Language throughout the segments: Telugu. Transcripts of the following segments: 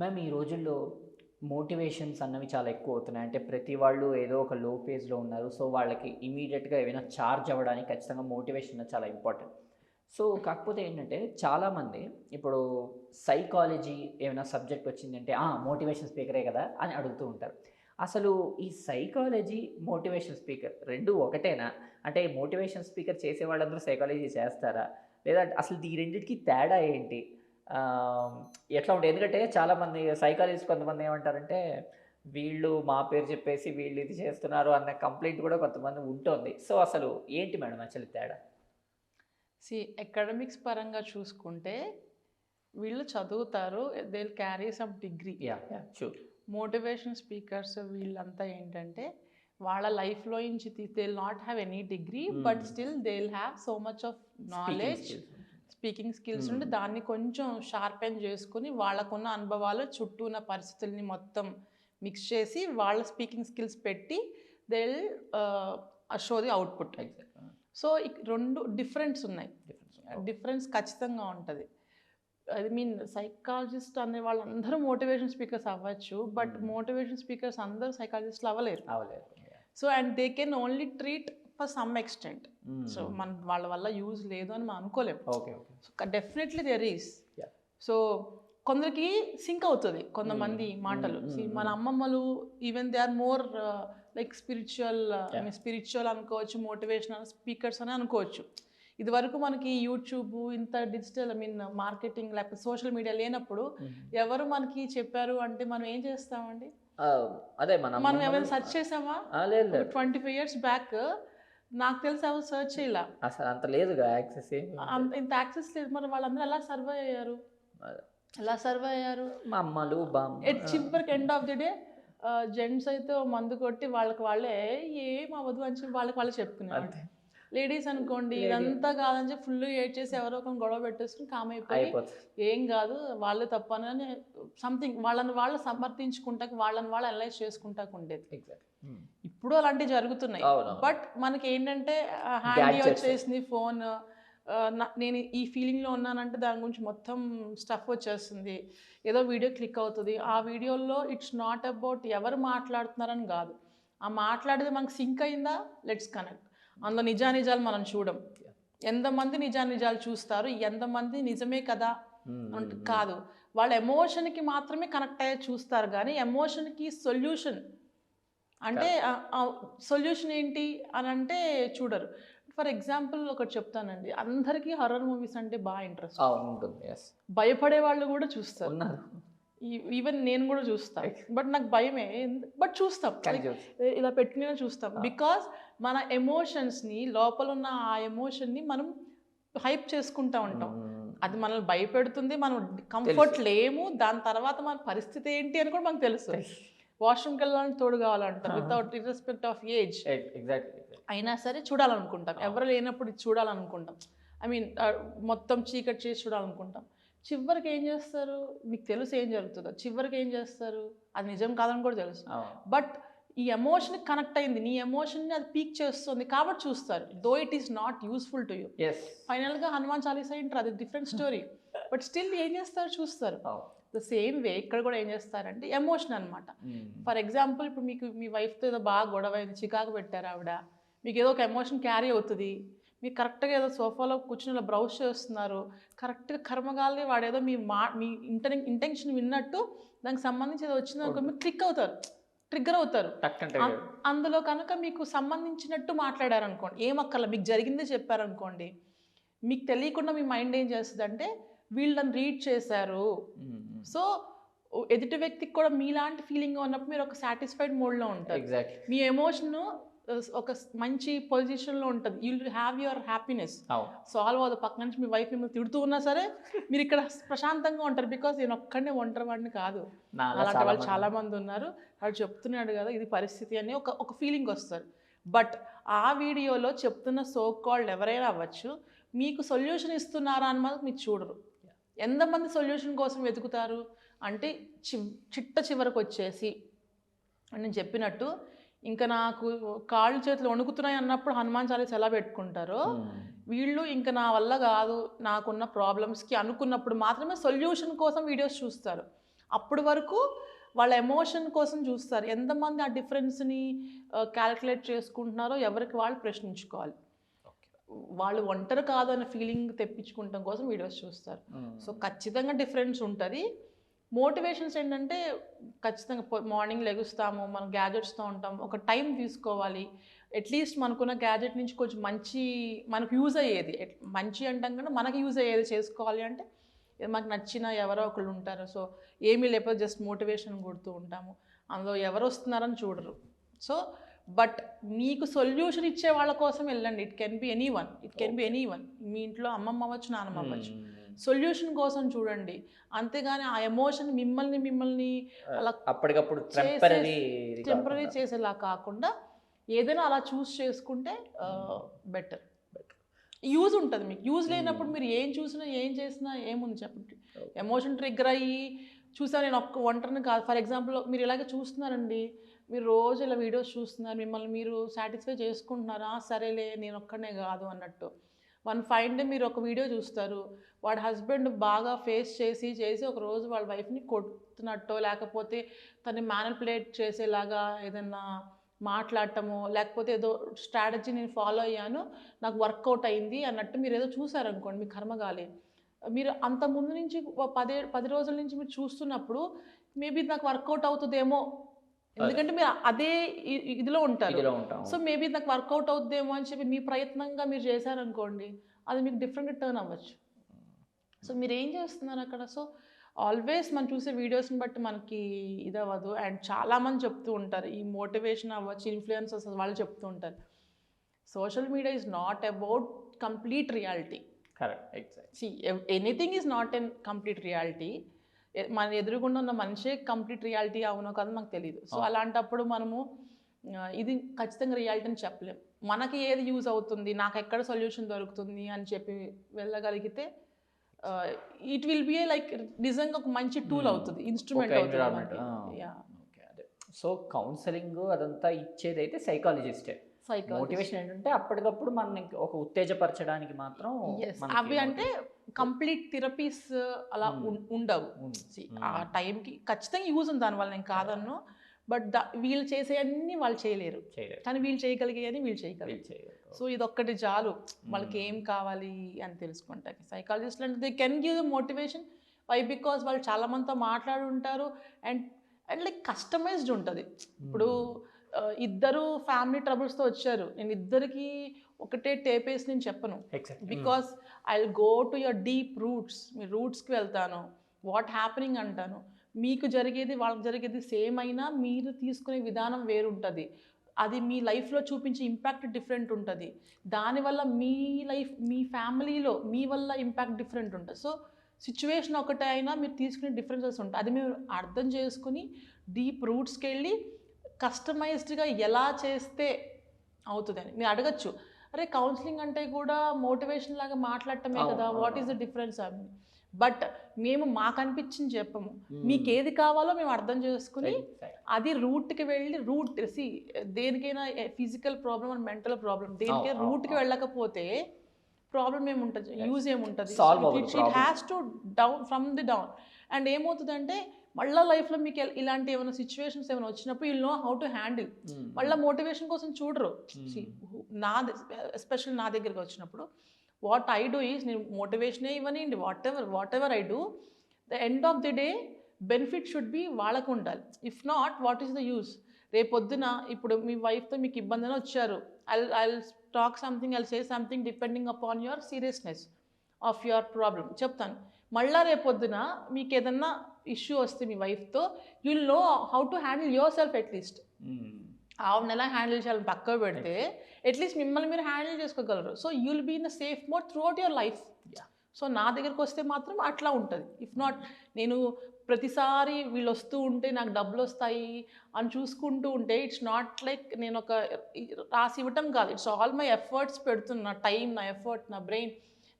మ్యామ్ ఈ రోజుల్లో మోటివేషన్స్ అన్నవి చాలా ఎక్కువ అవుతున్నాయి. అంటే ప్రతి వాళ్ళు ఏదో ఒక లో ఫేజ్లో ఉన్నారు. సో వాళ్ళకి ఇమీడియట్గా ఏమైనా ఛార్జ్ అవ్వడానికి ఖచ్చితంగా మోటివేషన్ అనేది చాలా ఇంపార్టెంట్ సో కాకపోతే ఏంటంటే చాలామంది ఇప్పుడు సైకాలజీ ఏమైనా సబ్జెక్ట్ వచ్చిందంటే మోటివేషన్ స్పీకరే కదా అని అడుగుతూ ఉంటారు. అసలు ఈ సైకాలజీ మోటివేషన్ స్పీకర్ రెండు ఒకటేనా? అంటే మోటివేషన్ స్పీకర్ చేసే వాళ్ళందరూ సైకాలజీ చేస్తారా? లేదా అసలు ఈ రెండింటికి తేడా ఏంటి? ఎట్లా ఉంటుంది ఎందుకంటే చాలామంది సైకాలజిస్ట్ కొంతమంది ఏమంటారంటే వీళ్ళు మా పేరు చెప్పేసి వీళ్ళు ఇది చేస్తున్నారు అన్న కంప్లైంట్ కూడా కొంతమంది ఉంటుంది. సో అసలు ఏంటి మేడం యాక్చువల్లీ తేడా? సి అకాడమిక్స్ పరంగా చూసుకుంటే వీళ్ళు చదువుతారు they carry some degree motivation speakers వీళ్ళంతా ఏంటంటే వాళ్ళ లైఫ్లో నుంచి they not have any degree but. Still they have so much of knowledge speaking skills. నుండి దాన్ని కొంచెం షార్పెన్ చేసుకుని వాళ్ళకున్న అనుభవాలు చుట్టూ ఉన్న పరిస్థితుల్ని మొత్తం మిక్స్ చేసి వాళ్ళ స్పీకింగ్ స్కిల్స్ పెట్టి they show the output so రెండు డిఫరెన్స్ ఉన్నాయి. డిఫరెన్స్ ఖచ్చితంగా ఉంటుంది. ఐ మీన్ సైకాలజిస్ట్ అనే వాళ్ళందరూ మోటివేషన్ స్పీకర్స్ అవ్వచ్చు బట్. మోటివేషన్ స్పీకర్స్ అందరూ సైకాలజిస్ట్లు అవ్వలేరు. అవలేదు so and they can only treat for some extent so మన వాళ్ళ వల్ల యూజ్ లేదు అని మనం అనుకోలేము. So definitely there is Yeah. So కొందరికి సింక్ అవుతుంది కొంతమంది Mm, మాటలు. Mm, See, mm, మన. అమ్మమ్మలు even they are more like spiritual. Spiritual అనుకోవచ్చు మోటివేషనల్ స్పీకర్స్ అని అనుకోవచ్చు. ఇది వరకు మనకి యూట్యూబ్ ఇంత డిజిటల్ ఐ మీన్ మార్కెటింగ్ లేకపోతే సోషల్ మీడియా లేనప్పుడు ఎవరు మనకి చెప్పారు అంటే మనం ఏం చేస్తామండి? అదే మన మనం ఏమైనా సెర్చ్ చేసామా? ట్వంటీ ఫైవ్ ఇయర్స్ బ్యాక్ నాకు తెలిసి ఎవరు సెర్చ్ చేయాల. అసలు అంత లేదుగా యాక్సెస్ ఇంత యాక్సెస్ లేదు. మరి వాళ్ళందరూ ఎలా సర్వే అయ్యారు. ఎలా సర్వే అయ్యారు? మా అమ్మలు ఎట్ చివరికి end of the day gents అయితే మందు కొట్టి వాళ్ళకి వాళ్ళే ఏం అవ్వదు అని చెప్పి వాళ్ళకి వాళ్ళే చెప్పుకునేవాళ్ళు. అంతే. లేడీస్ అనుకోండి. ఇదంతా కాదని చెప్పి ఫుల్ ఏడ్ చేసి ఎవరో ఒక గొడవ పెట్టేసుకుని కామ్ అయిపోయి ఏం కాదు వాళ్ళే తప్పనని సంథింగ్ వాళ్ళని వాళ్ళు సమర్థించుకుంటాక వాళ్ళని వాళ్ళు అనలైజ్ చేసుకుంటాకు ఉండేది. ఎగ్జాక్ట్ ఇప్పుడు అలాంటివి జరుగుతున్నాయి. బట్ మనకి ఏంటంటే హ్యాండీ. వచ్చేసింది ఫోన్ నేను ఈ ఫీలింగ్లో ఉన్నానంటే దాని గురించి మొత్తం స్టఫ్ వచ్చేస్తుంది. ఏదో వీడియో క్లిక్ అవుతుంది. ఆ వీడియోలో ఇట్స్ నాట్ అబౌట్ ఎవరు మాట్లాడుతున్నారని కాదు. ఆ మాట్లాడేది మనకు సింక్ అయిందా? Let's connect. అందులో నిజానిజాలు మనం చూడం. ఎంతమంది నిజానిజాలు చూస్తారు? ఎంతమంది నిజమే కదా? అంటే కాదు. వాళ్ళ ఎమోషన్కి మాత్రమే కనెక్ట్ అయ్యే చూస్తారు. కానీ ఎమోషన్కి సొల్యూషన్ అంటే సొల్యూషన్ ఏంటి అని అంటే చూడరు. ఫర్ ఎగ్జాంపుల్ ఒకటి చెప్తానండి. అందరికీ హర్రర్ మూవీస్ అంటే బాగా ఇంట్రెస్ట్ ఉంటుంది. భయపడే వాళ్ళు కూడా చూస్తారు. ఈవెన్ నేను కూడా చూస్తాను బట్ నాకు భయమే. బట్ చూస్తాం. ఇలా పెట్టుకునే చూస్తాం. బికాస్ మన ఎమోషన్స్ని లోపల ఉన్న ఆ ఎమోషన్ని మనం హైప్ చేసుకుంటా ఉంటాం. అది మనల్ని భయపెడుతుంది. మనం కంఫర్ట్ లేము. దాని తర్వాత మన పరిస్థితి ఏంటి అని కూడా మనకు తెలుసు. వాష్రూమ్కి వెళ్ళాలని తోడు కావాలంటారు without irrespective of age ex- exactly అయినా సరే చూడాలనుకుంటాం. ఎవరు లేనప్పుడు చూడాలనుకుంటాం. ఐ మీన్ మొత్తం చీకటి చేసి చూడాలనుకుంటాం. చివరికి ఏం చేస్తారు? మీకు తెలుసు ఏం జరుగుతుందో. చివరికి ఏం చేస్తారు? అది నిజం కాదని కూడా తెలుసు. బట్ ఈ ఎమోషన్ కనెక్ట్ అయింది. నీ ఎమోషన్ని అది పీక్ చేస్తుంది కాబట్టి చూస్తారు. Though it is not useful to you ఫైనల్గా హనుమాన్ చాలీసా ఏంటారు? అది డిఫరెంట్ స్టోరీ బట్ స్టిల్ ఏం చేస్తారు? చూస్తారు. ద సేమ్ వే ఇక్కడ కూడా ఏం చేస్తారంటే ఎమోషన్ అనమాట. ఫర్ ఎగ్జాంపుల్ ఇప్పుడు మీకు మీ వైఫ్తో ఏదో బాగా గొడవ అయింది చికాకు పెట్టారు ఆవిడ. మీకు ఏదో ఒక ఎమోషన్ క్యారీ అవుతుంది. మీరు కరెక్ట్గా ఏదో సోఫాలో కూర్చుని బ్రౌజ్ చేస్తున్నారు. కరెక్ట్గా కర్మగాలి వాడేదో మీ మా మీ ఇంటెన్ ఇంటెన్షన్ విన్నట్టు దానికి సంబంధించి ఏదో వచ్చింది అనుకో మీరు క్లిక్ అవుతారు. ట్రిగ్గర్ అవుతారు. అందులో కనుక మీకు సంబంధించినట్టు మాట్లాడారనుకోండి ఏం అక్కర్ల మీకు జరిగిందే చెప్పారనుకోండి మీకు తెలియకుండా మీ మైండ్ ఏం చేస్తుంది అంటే వీళ్ళని రీడ్ చేశారు. సో ఎదుటి వ్యక్తికి కూడా మీలాంటి ఫీలింగ్ ఉన్నప్పుడు మీరు ఒక సాటిస్ఫైడ్ మోడ్లో ఉంటారు. మీ ఎమోషన్ ఒక మంచి పొజిషన్లో ఉంటుంది. You have your happiness solve అవ్వదు. పక్క నుంచి మీ వైఫ్ మిమ్మల్ని తిడుతూ ఉన్నా సరే మీరు ఇక్కడ ప్రశాంతంగా ఉంటారు. బికాస్ నేను ఒక్కడనే ఒంటరి వాడిని కాదు. అలాంటి వాళ్ళు చాలా మంది ఉన్నారు. వాడు చెప్తున్నాడు కదా ఇది పరిస్థితి అని ఒక ఒక ఫీలింగ్ వస్తుంది. బట్ ఆ వీడియోలో చెప్తున్న సో కాల్డ్ ఎవరైనా అవ్వచ్చు మీకు సొల్యూషన్ ఇస్తున్నారా అని మాత్రం మీరు చూడరు. ఎంతమంది సొల్యూషన్ కోసం వెతుకుతారు? అంటే చి చిట్ట చివరకు వచ్చేసి నేను చెప్పినట్టు ఇంకా నాకు కాళ్ళు చేతులు వణుకుతున్నాయి అన్నప్పుడు హనుమాన్ చాలీస్ ఎలా పెట్టుకుంటారో మ్మ్. వీళ్ళు ఇంకా నా వల్ల కాదు నాకున్న ప్రాబ్లమ్స్కి అనుకున్నప్పుడు మాత్రమే సొల్యూషన్ కోసం వీడియోస్ చూస్తారు. అప్పటి వరకు వాళ్ళ ఎమోషన్ కోసం చూస్తారు. ఎంతమంది ఆ డిఫరెన్స్ని క్యాలిక్యులేట్ చేసుకుంటున్నారో ఎవరికి వాళ్ళు ప్రశ్నించుకోవాలి. వాళ్ళు ఒంటరి కాదు అనే ఫీలింగ్ తెప్పించుకుంటాం కోసం వీడియోస్ చూస్తారు. సో ఖచ్చితంగా డిఫరెన్స్ ఉంటుంది. మోటివేషన్స్ ఏంటంటే ఖచ్చితంగా మార్నింగ్ లెగుస్తాము మనం గ్యాజెట్స్తో ఉంటాం. ఒక టైం తీసుకోవాలి. అట్లీస్ట్ మనకున్న గ్యాజెట్ నుంచి కొంచెం మంచి మనకు యూజ్ అయ్యేది. మంచి అంటాం కానీ మనకు యూజ్ అయ్యేది చేసుకోవాలి అంటే మాకు నచ్చిన ఎవరో ఒకళ్ళు ఉంటారు. సో ఏమీ లేకపోతే జస్ట్ మోటివేషన్ కొడుతూ ఉంటాము. అందులో ఎవరు వస్తున్నారని చూడరు. సో బట్ మీకు సొల్యూషన్ ఇచ్చే వాళ్ళ కోసం వెళ్ళండి. It can be anyone it can be anyone మీ ఇంట్లో అమ్మమ్మ అవ్వచ్చు నాన్నమ్మ అవ్వచ్చు. సొల్యూషన్ కోసం చూడండి. అంతేగాని ఆ ఎమోషన్ మిమ్మల్ని మిమ్మల్ని అలా అప్పటికప్పుడు టెంపరీ టెంపరీ చేసేలా కాకుండా ఏదైనా అలా చూస్ చేసుకుంటే బెటర్ యూజ్ ఉంటుంది మీకు. యూజ్ లేనప్పుడు మీరు ఏం చూసినా ఏం చేసినా ఏముంది చెప్పండి. ఎమోషన్ ట్రిగ్గర్ అయ్యి చూసా నేను ఒక్క ఒంటరిని కాదు. ఫర్ ఎగ్జాంపుల్ మీరు ఇలాగే చూస్తున్నారండి. మీరు రోజు ఇలా వీడియోస్ చూస్తున్నారు. మిమ్మల్ని మీరు సాటిస్ఫై చేసుకుంటున్నారా? సరేలే నేను ఒక్కడనే కాదు అన్నట్టు. వన్ ఫైన్ డే మీరు ఒక వీడియో చూస్తారు. వాడి హస్బెండ్ బాగా ఫేస్ చేసి చేసి ఒక రోజు వాళ్ళ వైఫ్ని కొడుతున్నట్టో లేకపోతే తను మ్యానిపులేట్ చేసేలాగా ఏదన్నా మాట్లాడటము లేకపోతే ఏదో స్ట్రాటజీ నేను ఫాలో అయ్యాను నాకు వర్కౌట్ అయింది అన్నట్టు మీరు ఏదో చూసారనుకోండి మీ కర్మగాలి మీరు అంత ముందు నుంచి పదే పది రోజుల నుంచి మీరు చూస్తున్నప్పుడు మేబీ నాకు వర్కౌట్ అవుతుందేమో. ఎందుకంటే మీరు అదే ఇదిలో ఉంటారు. సో మేబీ నాకు వర్కౌట్ అవుద్దేమో అని చెప్పి మీ ప్రయత్నంగా మీరు చేశారనుకోండి అది మీకు డిఫరెంట్గా టర్న్ అవ్వచ్చు. సో మీరు ఏం చేస్తున్నారు అక్కడ? సో ఆల్వేస్ మనం చూసే వీడియోస్ని బట్టి మనకి ఇది అవ్వదు అండ్ చాలామంది చెప్తూ ఉంటారు ఈ మోటివేషన్ అవ్వచ్చు ఇన్ఫ్లుయెన్సర్స్ వాళ్ళు చెప్తూ ఉంటారు. Social media is not about complete reality. Correct exactly anything is not an complete reality మన ఎదురుగుండా ఉన్న మనిషే కంప్లీట్ రియాలిటీ అవునో కదా మనకు తెలియదు సో. అలాంటప్పుడు మనము ఇది ఖచ్చితంగా రియాలిటీ అని చెప్పలేం. మనకి ఏది యూజ్ అవుతుంది నాకు ఎక్కడ సొల్యూషన్ దొరుకుతుంది అని చెప్పి వెళ్ళగలిగితే ఇట్ విల్ బి లైక్ నిజంగా ఒక మంచి టూల్ Hmm. అవుతుంది ఇన్స్ట్రుమెంట్ అవుతుంది అదే. సో కౌన్సిలింగ్ అదంతా ఇచ్చేది అయితే సైకాలజిస్టే. మోటివేషన్ ఏంటంటే అప్పటికప్పుడు మనకి ఒక ఉత్తేజపరచడానికి మాత్రం అవి అంటే కంప్లీట్ థెరపీస్ అలా Hmm. ఉండవు. See, Hmm. ఆ టైంకి ఖచ్చితంగా యూజ్ ఉంది దానివల్ల నేను కాదన్ను. బట్ ద వీళ్ళు చేసే అన్ని వాళ్ళు చేయలేరు. కానీ వీళ్ళు చేయగలిగేయని వీళ్ళు చేయలేదు. సో ఇది ఒక్కటి చాలు. వాళ్ళకి ఏం కావాలి అని తెలుసుకుంటాకి సైకాలజిస్ట్ అంటే they can give motivation why because వాళ్ళు చాలా మందితో మాట్లాడి ఉంటారు అండ్ అండ్ లైక్ కస్టమైజ్డ్ ఉంటుంది ఇప్పుడు ఇద్దరు ఫ్యామిలీ ట్రబుల్స్తో వచ్చారు. నేను ఇద్దరికి ఒకటే టేపేసి నేను చెప్పను. Because I go to your deep roots మీ రూట్స్కి వెళ్తాను. వాట్ హ్యాపెనింగ్ అంటాను. మీకు జరిగేది వాళ్ళకి జరిగేది సేమ్ అయినా మీరు తీసుకునే విధానం వేరుంటుంది. అది మీ లైఫ్లో చూపించే ఇంపాక్ట్ డిఫరెంట్ ఉంటుంది. దానివల్ల మీ లైఫ్ మీ ఫ్యామిలీలో మీ వల్ల ఇంపాక్ట్ డిఫరెంట్ ఉంటుంది. సో సిచ్యువేషన్ ఒకటే అయినా మీరు తీసుకునే డిఫరెన్సెస్ ఉంటాయి. అది మీరు అర్థం చేసుకుని డీప్ రూట్స్కి వెళ్ళి కస్టమైజ్డ్గా ఎలా చేస్తే అవుతుందని మీరు అడగచ్చు అరే కౌన్సిలింగ్ అంటే కూడా మోటివేషన్ లాగా మాట్లాడటమే కదా వాట్ ఈస్ ద. డిఫరెన్స్ అని బట్ మేము మాకు అనిపించింది చెప్పము. మీకు ఏది కావాలో మేము అర్థం చేసుకుని. అది రూట్కి వెళ్ళి రూట్ సి దేనికైనా physical problem and mental problem దేనికైనా రూట్కి. వెళ్ళకపోతే ప్రాబ్లం ఏముంటుంది యూజ్ ఏముంటుంది it. Has to down from the down and ఏమవుతుందంటే మళ్ళీ లైఫ్లో మీకు ఇలాంటి ఏమైనా సిచ్యువేషన్స్ ఏమైనా వచ్చినప్పుడు you know how to handle. మళ్ళీ మోటివేషన్ కోసం చూడరు. Hmm. నా ఎస్పెషల్ నా దగ్గరికి వచ్చినప్పుడు వాట్ ఐ డూ ఈజ్ నేను మోటివేషనే ఇవ్వనివ్వండి whatever whatever I do the end of the day benefit should be వాళ్ళకు ఉండాలి. If not what is the use రేపొద్దున ఇప్పుడు మీ వైఫ్తో మీకు ఇబ్బంది అని వచ్చారు. I I talk something I say something depending upon your seriousness of your problem చెప్తాను. మళ్ళా రేపొద్దున మీకు ఏదన్నా ఇష్యూ వస్తే మీ వైఫ్తో you'll know how to handle yourself at least. ఆవిడని ఎలా హ్యాండిల్ చేయాలని పక్కకు పెడితే అట్లీస్ట్ మిమ్మల్ని మీరు హ్యాండిల్ చేసుకోగలరు. So you'll be in a safe mode throughout your life. So నా దగ్గరకు వస్తే మాత్రం అట్లా ఉంటుంది. ఇఫ్ నాట్ నేను ప్రతిసారి వీళ్ళు వస్తూ ఉంటే నాకు డబ్బులు వస్తాయి అని చూసుకుంటూ ఉంటే ఇట్స్ నాట్ లైక్ నేను ఒక రాసి ఇవ్వటం కాదు. ఇట్స్ ఆల్ మై ఎఫర్ట్స్ పెడుతున్నా నా టైం నా ఎఫర్ట్ నా బ్రెయిన్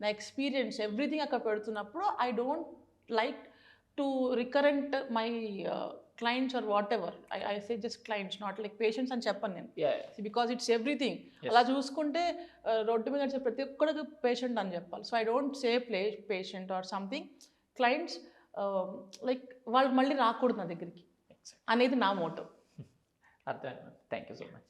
నా ఎక్స్పీరియన్స్ ఎవ్రీథింగ్ అక్కడ పెడుతున్నప్పుడు I don't like to recurrent my clients or whatever I I say just clients not like patients అని చెప్పను నేను. Because it's everything. అలా చూసుకుంటే ఆ, రోడ్డు మీద నడిచే ప్రతి ఒక్కరికి పేషెంట్ అని చెప్పాలి. So I don't say play patient or something clients like వాళ్ళు మళ్ళీ రాకూడదు నా దగ్గరికి. అనేది నా మోటో అర్థమైంది. Thank you so much